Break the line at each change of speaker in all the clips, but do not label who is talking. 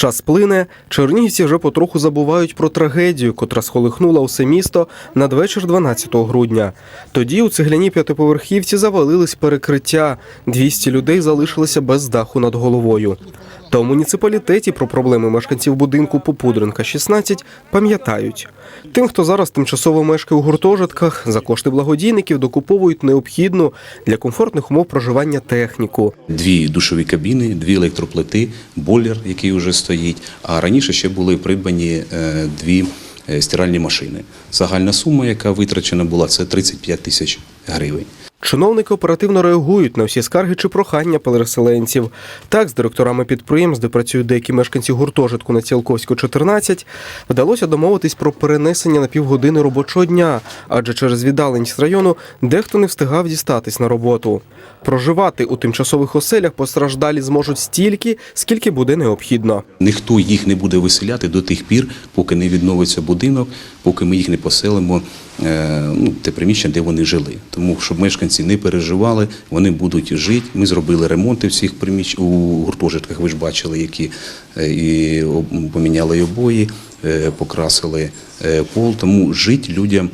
Час плине, чернігівці вже потроху забувають про трагедію, котра схолихнула усе місто надвечір 12 грудня. Тоді у цегляній п'ятиповерхівці завалились перекриття. 200 людей залишилися без даху над головою. Та у муніципалітеті про проблеми мешканців будинку Попудренка 16 пам'ятають. Тим, хто зараз тимчасово мешкає у гуртожитках, за кошти благодійників докуповують необхідну для комфортних умов проживання техніку.
Дві душові кабіни, дві електроплити, бойлер, який вже стоїть. А раніше ще були придбані е, дві е, стиральні машини. Загальна сума, яка витрачена була, це 35 тисяч гривень.
Чиновники оперативно реагують на всі скарги чи прохання переселенців. Так, з директорами підприємств, де працюють деякі мешканці гуртожитку на Цілковську 14, вдалося домовитись про перенесення на півгодини робочого дня, адже через віддаленість району дехто не встигав дістатись на роботу. Проживати у тимчасових оселях постраждалі зможуть стільки, скільки буде необхідно.
Ніхто їх не буде виселяти до тих пір, поки не відновиться будинок, поки ми їх не поселимо е, ну, те приміщення, де вони жили. Тому щоб мешканці не переживали, вони будуть жити. Ми зробили ремонти всіх приміщ у гуртожитках. Ви ж бачили, які е, і поміняли обої, е, покрасили е, пол. Тому жити людям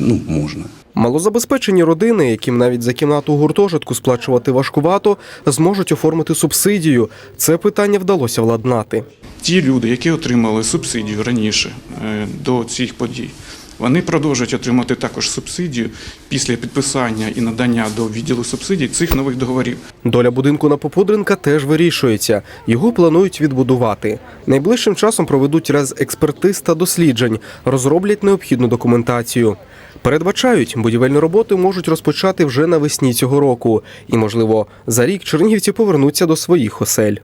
ну, можна.
Малозабезпечені родини, яким навіть за кімнату гуртожитку сплачувати важкувато, зможуть оформити субсидію. Це питання вдалося владнати.
Ті люди, які отримали субсидію раніше до цих подій, вони продовжують отримати також субсидію після підписання і надання до відділу субсидій цих нових договорів.
Доля будинку на Попудренка теж вирішується. Його планують відбудувати. Найближчим часом проведуть раз експертиз та досліджень, розроблять необхідну документацію. Передбачають, будівельні роботи можуть розпочати вже навесні цього року, і, можливо, за рік чернігівці повернуться до своїх осель.